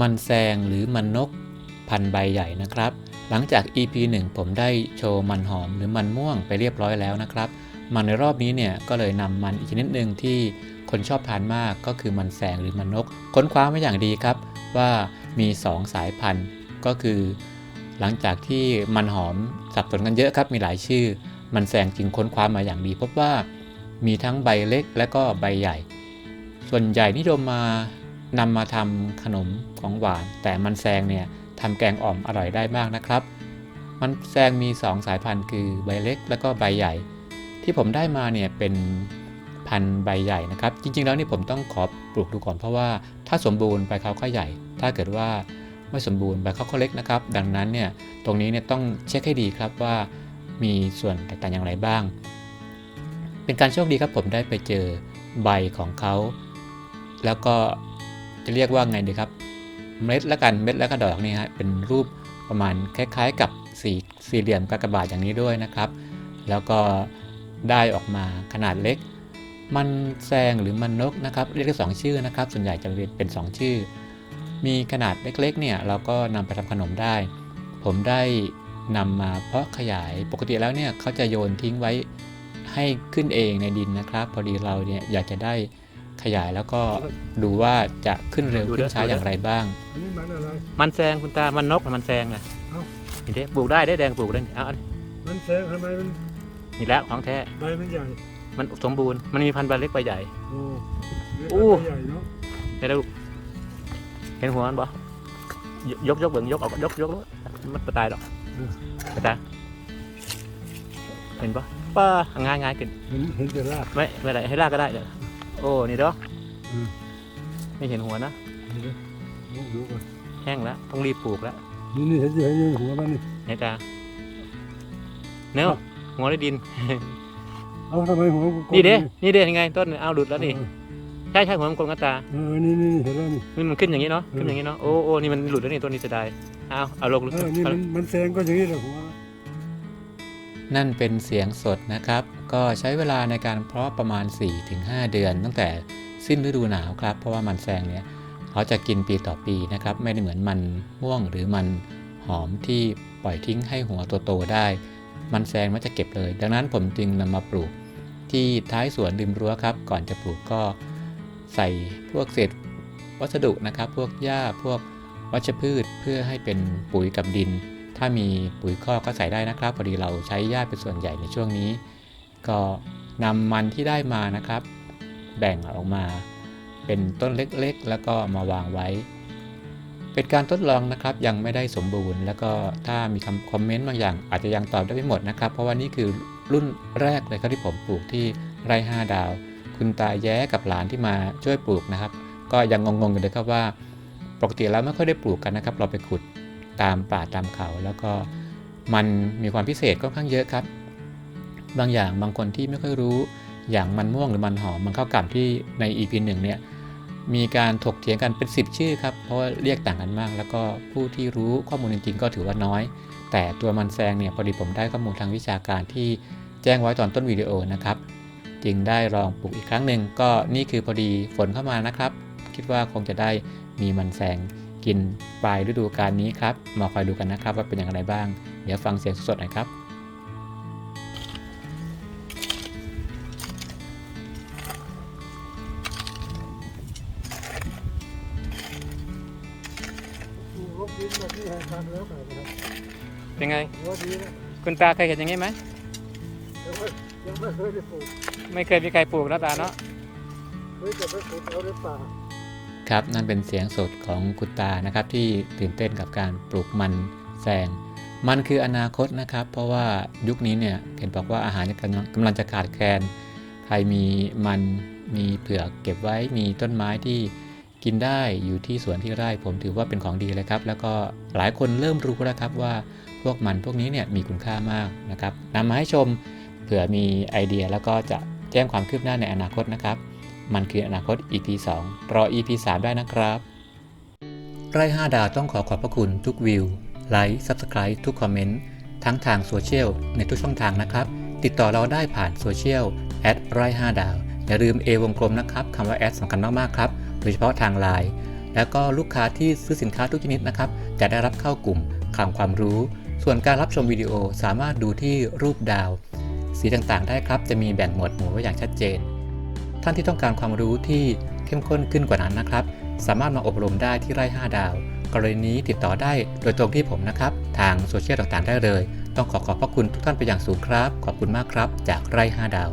มันแซงหรือมันนกพันใบใหญ่นะครับ หลังจาก EP 1 ผมได้โชว์มันหอมหรือมันม่วงไปเรียบร้อยแล้วนะครับ มันในรอบนี้เนี่ยก็เลยนำมันอีกชนิดหนึ่งที่คนชอบทานมากก็คือมันแซงหรือมันนก ค้นคว้ามาอย่างดีครับ ว่ามี 2 สายพันธุ์ ก็คือ หลังจากที่มันหอมสับสนกันเยอะครับมีหลายชื่อ มันแซงจึงค้นคว้ามาอย่างดี พบว่ามีทั้งใบเล็กและก็ใบใหญ่ ส่วนใหญ่นิยมมา นำมาทำขนมของหวาน แต่มันแซงเนี่ยทำแกงอ่อมอร่อยได้มากนะครับ มันแซงมี 2 สายพันธุ์คือใบเล็กและก็ใบใหญ่ ที่ผมได้มาเนี่ยเป็นพันธุ์ใบใหญ่นะครับ จริง ๆ แล้วนี่ผมต้องขอปลูกดูก่อนเพราะว่าถ้าสมบูรณ์ใบเขาก็ใหญ่ ถ้าเกิดว่าไม่สมบูรณ์ใบเขาก็เล็กนะครับ ดังนั้นเนี่ยตรงนี้เนี่ยต้องเช็คให้ดีครับว่ามีส่วนแตกต่างอย่างไรบ้าง เป็นการโชคดีครับผมได้ไปเจอใบของเขา แล้วก็ จะเรียกว่าไงดีครับ เม็ดและกันเม็ดและก็ดอกนี่ฮะเป็นรูปประมาณคล้าย ๆ กับสี่สี่เหลี่ยมกากบาทอย่างนี้ด้วยนะครับ แล้วก็ได้ออกมาขนาดเล็ก มันแซงหรือมันนกนะครับเรียกได้สองชื่อนะครับ ส่วนใหญ่จะเรียกเป็น 2 ชื่อ มีขนาดเล็กๆเนี่ยเราก็นำไปทำขนมได้ ผมได้นำมาเพาะขยายปกติแล้วเนี่ยเขาจะโยนทิ้งไว้ให้ขึ้นเองในดินนะครับ พอดีเราเนี่ยอยากจะได้ ขยายแล้วก็ดูว่าจะขึ้นเร็วขึ้นช้าอย่างไรบ้าง อันนี้มันอะไร มันแซงคุณตา มันนกมันแซงอะเอ้านี่เด้ปลูกได้ได้แดงปลูกได้เอาอันมันแซงทำไมมันนี่แล้วของแท้ ใบมันใหญ่มันสมบูรณ์ มันมีพันธุ์ใบเล็กใบใหญ่ โอ้โอ้ใหญ่เนาะเห็นแล้วลูกเห็นหัวมันบ่ยยกยกเบิ่งยกออกยกยกแล้วมันปตายดอกปตายเห็นปะป้าง่ายง่ายขึ้นเห็นเห็นแต่รากไม่ไม่ไรให้ลากก็ได้เดี๋ยว โอ้นี่เด้ออม ไม่เห็นหัวนะนี่นะดูดูก่อนแห้งแล้วต้องรีบปลูกแล้วนี่นี่เห็นเห็นอยู่หัวมันนี่ไหนตาเนื้อหัวในดิน เอาทำไมหัวมันกลมนี่เด้นี่เด้ยังไงต้นเอาหลุดแล้วนี่ใช่ใช่หัวมันกลมกันตาเออนี่นี่เห็นแล้วนี่นี่มันขึ้นอย่างนี้เนาะเออขึ้นอย่างนี้เนาะโอ้โอ้นี่มันหลุดแล้วนี่ตัวนี้เสียดายเอาเอาลงเออนี่มันมันแซงก็อย่างนี้แหละหัว นั่นเป็นเสียงสดนะครับ ก็ใช้เวลาในการเพาะประมาณ 4-5 เดือน ตั้งแต่สิ้นฤดูหนาวครับ เพราะว่ามันแซงเนี่ยเขาจะกินปีต่อปีนะครับ ไม่ได้เหมือนมันม่วงหรือมันหอมที่ปล่อยทิ้งให้หัวโตๆได้ มันแซงมันจะเก็บเลย ดังนั้นผมจึงนำมาปลูกที่ท้ายสวนริมรั้วครับ ก่อนจะปลูกก็ใส่พวกเศษวัสดุนะครับ พวกหญ้าพวกวัชพืชเพื่อให้เป็นปุ๋ยกับดิน ถ้ามีปุ๋ยคอกก็ใส่ได้นะครับ พอดีเราใช้หญ้าเป็นส่วนใหญ่ในช่วงนี้ ก็นำมันที่ได้มานะครับ แบ่งออกมาเป็นต้นเล็กๆ แล้วก็มาวางไว้ เป็นการทดลองนะครับยังไม่ได้สมบูรณ์ แล้วก็ถ้ามีคำคอมเมนต์บางอย่าง อาจจะยังตอบได้ไม่หมดนะครับ เพราะว่านี่คือรุ่นแรกเลยครับที่ผมปลูกที่ไร่5ดาว คุณตาแย้กับหลานที่มาช่วยปลูกนะครับ ก็ยังงงๆกันเลยครับว่า ปกติแล้วไม่ค่อยได้ปลูกกันนะครับ เราไปขุดตามป่าตามเขา แล้วก็มันมีความพิเศษค่อนข้างเยอะครับ บางอย่างบางคนที่ไม่ค่อยรู้อย่างมันม่วงหรือมันหอมมันข้าวกล่ำที่ใน EP หนึ่งเนี่ยมีการถกเถียงกันเป็น 10 ชื่อครับ เพราะว่าเรียกต่างกันมาก แล้วก็ผู้ที่รู้ข้อมูลจริงๆ ก็ถือว่าน้อย แต่ตัวมันแซงเนี่ยพอดีผมได้ข้อมูลทางวิชาการที่แจ้งไว้ตอนต้นวิดีโอนะครับ จึงได้ลองปลูกอีกครั้งหนึ่งก็นี่คือพอดีฝนเข้ามานะครับ คิดว่าคงจะได้มีมันแซงกินปลายฤดูกาลนี้ครับมาคอยดูกันนะครับว่าเป็นอย่างไรบ้าง เดี๋ยวฟังเสียงสดๆหน่อยครับ ดูรบดินแบบที่ให้ทำแล้วแบบนะครับเป็นไง หัวดีนะคุณตาเคยเห็นอย่างนี้ไหม ยังไม่ยังไม่เคยได้ปลูกไม่เคยมีใครปลูกนะตาเนาะ เคยจะไปปลูกเอาในป่าครับนั่นเป็นเสียงสดของคุณตานะครับที่ตื่นเต้นกับการปลูกมันแซงมันคืออนาคตนะครับ เพราะว่ายุคนี้เนี่ยเห็นบอกว่าอาหารกำลังกำลังจะขาดแคลนใครมีมันมีเผือกเก็บไว้มีต้นไม้ที่ กินได้อยู่ที่สวนที่ไร่ผมถือว่าเป็นของดีเลยครับ แล้วก็หลายคนเริ่มรู้แล้วครับว่าพวกมันพวกนี้เนี่ยมีคุณค่ามากนะครับนำมาให้ชมเผื่อมีไอเดียแล้วก็จะแจ้งความคืบหน้าในอนาคตนะครับ มันคืออนาคต EP 2 รอ EP 3 ได้นะครับ ไร่ 5 ดาวต้องขอขอบพระคุณทุกวิว ไลค์ Subscribe ทุกคอมเมนต์ ทั้งทางโซเชียลในทุกช่องทางนะครับ ติดต่อเราได้ผ่านโซเชียลแอดไร่ 5 ดาว อย่าลืม A วงกลมนะครับคำว่าแอดสำคัญมาก ๆ ครับ โดยเฉพาะทางไลน์แล้วก็ลูกค้าที่ซื้อสินค้าทุกชนิดนะครับ จะได้รับเข้ากลุ่มคำความรู้ ส่วนการรับชมวิดีโอสามารถดูที่รูปดาว สีต่างๆ ได้ครับ จะมีแบ่งหมวดหมู่ไว้อย่างชัดเจน ท่านที่ต้องการความรู้ที่เข้มข้นขึ้นกว่านั้นนะครับ สามารถมาอบรมได้ที่ไร่ 5 ดาว กรณีนี้ติดต่อได้โดยตรงที่ผมนะครับ ทางโซเชียลต่างๆ ได้เลย ต้องขอขอบพระคุณทุกท่านไปอย่างสูงครับ ขอบคุณมากครับ จากไร่ 5 ดาว